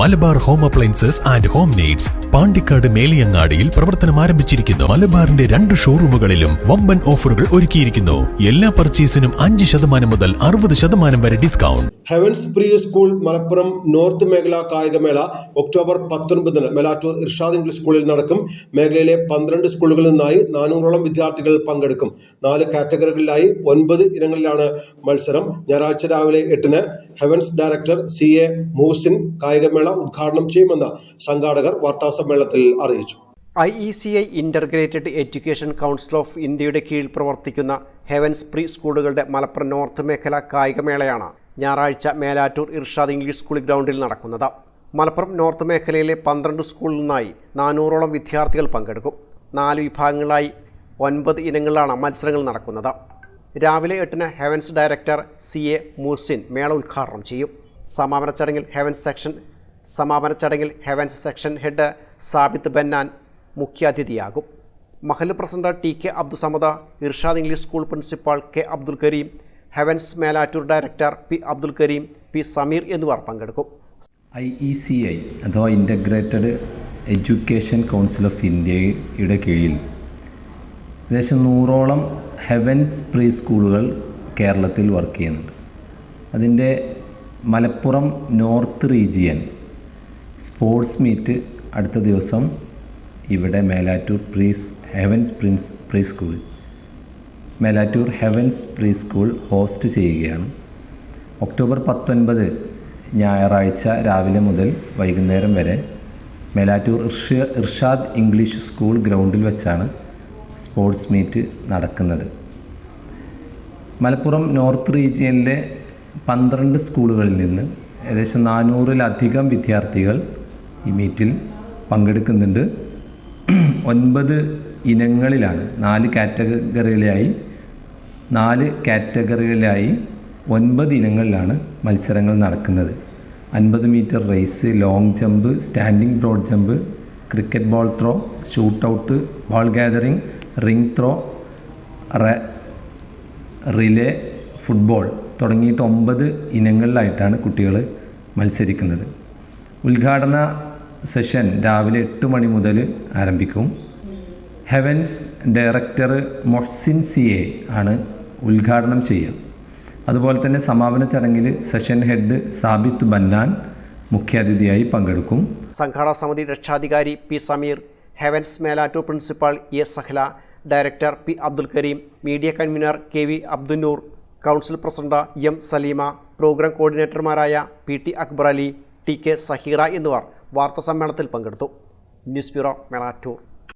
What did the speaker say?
Malabar home appliances and home needs Pandikkad മേലിയങ്ങാടിയിൽ പ്രവർത്തനം ആരംഭിച്ചിരിക്കുന്നു. മലബാറിന്റെ രണ്ട് ഷോറൂമുകളിലും വമ്പൻ ഓഫറുകൾ ഒരുക്കിയിരിക്കുന്നു. എല്ലാ പർച്ചേസിനും അഞ്ച് ശതമാനം മുതൽ അറുപത് ശതമാനം വരെ discount. Heavens pre school Malappuram north മേഖല കായികമേള ഒക്ടോബർ പത്തൊൻപതിന് മെലാറ്റൂർ ഇർഷാദ് ഇംഗ്ലീഷ് സ്കൂളിൽ നടക്കും. മേഖലയിലെ പന്ത്രണ്ട് സ്കൂളുകളിൽ നിന്നായി നാനൂറോളം വിദ്യാർത്ഥികൾ പങ്കെടുക്കും. നാല് കാറ്റഗറികളിലായി ഒൻപത് ഇനങ്ങളിലാണ് മത്സരം. ഞായറാഴ്ച രാവിലെ എട്ടിന് heavens director C A Moosin കായികമേള ഉദ്ഘാടനം ചെയ്യുമെന്ന് സംഘാടകർ വാർത്താസമ്മേളനത്തിൽ അറിയിച്ചു. I E C I integrated education council of ഇന്ത്യയുടെ കീഴിൽ പ്രവർത്തിക്കുന്ന ഹെവൻസ് പ്രീ സ്കൂളുകളുടെ മലപ്പുറം നോർത്ത് മേഖല കായികമേളയാണ് ഞായറാഴ്ച മേലാറ്റൂർ ഇർഷാദ് ഇംഗ്ലീഷ് സ്കൂൾ ഗ്രൗണ്ടിൽ നടക്കുന്നത്. മലപ്പുറം നോർത്ത് മേഖലയിലെ പന്ത്രണ്ട് സ്കൂളിൽ നിന്നായി നാനൂറോളം വിദ്യാർത്ഥികൾ പങ്കെടുക്കും. നാല് വിഭാഗങ്ങളായി ഒൻപത് ഇനങ്ങളിലാണ് മത്സരങ്ങൾ നടക്കുന്നത്. രാവിലെ എട്ടിന് heavens director C A Moosin മേള ഉദ്ഘാടനം ചെയ്യും. സമാപന ചടങ്ങിൽ ഹെവൻസ് സെക്ഷൻ സമാപന ചടങ്ങിൽ heavens section head Sabith Bannan മുഖ്യാതിഥിയാകും. Mahal president T K Abdussamad Irshad English school principal K Abdul Kareem heavens Melattur director P Abdul Kareem P Sameer എന്നിവർ പങ്കെടുക്കും. ഐ ഇ സി ഐ അഥവാ ഇന്റഗ്രേറ്റഡ് എഡ്യൂക്കേഷൻ കൗൺസിൽ ഓഫ് ഇന്ത്യയുടെ കീഴിൽ ഏകദേശം നൂറോളം heavens pre സ്കൂളുകൾ കേരളത്തിൽ വർക്ക് ചെയ്യുന്നുണ്ട്. അതിന്റെ Malappuram north region sports meet അടുത്ത ദിവസം ഇവിടെ മേലാറ്റൂർ പ്രീസ് heavens Prince pre school. Melattur heavens pre school host ചെയ്യുകയാണ്. ഒക്ടോബർ പത്തൊൻപത് ഞായറാഴ്ച രാവിലെ മുതൽ വൈകുന്നേരം വരെ മേലാറ്റൂർ ഇർഷ ഇർഷാദ് ഇംഗ്ലീഷ് സ്കൂൾ ഗ്രൗണ്ടിൽ വെച്ചാണ് സ്പോർട്സ് മീറ്റ് നടക്കുന്നത്. മലപ്പുറം നോർത്ത് റീജിയനിലെ പന്ത്രണ്ട് സ്കൂളുകളിൽ നിന്ന് ഏകദേശം നാനൂറിലധികം വിദ്യാർത്ഥികൾ ഈ മീറ്റിൽ പങ്കെടുക്കുന്നുണ്ട്. ഒൻപത് ഇനങ്ങളിലാണ് നാല് കാറ്റഗറികളിലായി നാല് കാറ്റഗറികളിലായി ഒൻപത് ഇനങ്ങളിലാണ് മത്സരങ്ങൾ നടക്കുന്നത്. അൻപത് metre race long jump standing broad jump cricket ball throw shoot out ball gathering ring throw relay football തുടങ്ങിയിട്ട് ഒമ്പത് ഇനങ്ങളിലായിട്ടാണ് കുട്ടികൾ മത്സരിക്കുന്നത്. ഉദ്ഘാടന സെഷൻ രാവിലെ എട്ട് മണി മുതൽ ആരംഭിക്കും. Heavens director Mohsin C A ആണ് ഉദ്ഘാടനം ചെയ്യുക. അതുപോലെ തന്നെ സമാപന ചടങ്ങിൽ സെഷൻ ഹെഡ് സാബിത്ത് ബന്നാൻ മുഖ്യാതിഥിയായി പങ്കെടുക്കും. സംഘാടക സമിതി രക്ഷാധികാരി P Sameer heavens Melattur principal A Sahla director P Abdul Kareem media convener K V Abdunnoor council president M Saleema programme കോർഡിനേറ്റർമാരായ P T Akbar Ali T K Saheera എന്നിവർ വാർത്താസമ്മേളനത്തിൽ പങ്കെടുത്തു. News bureau Melattur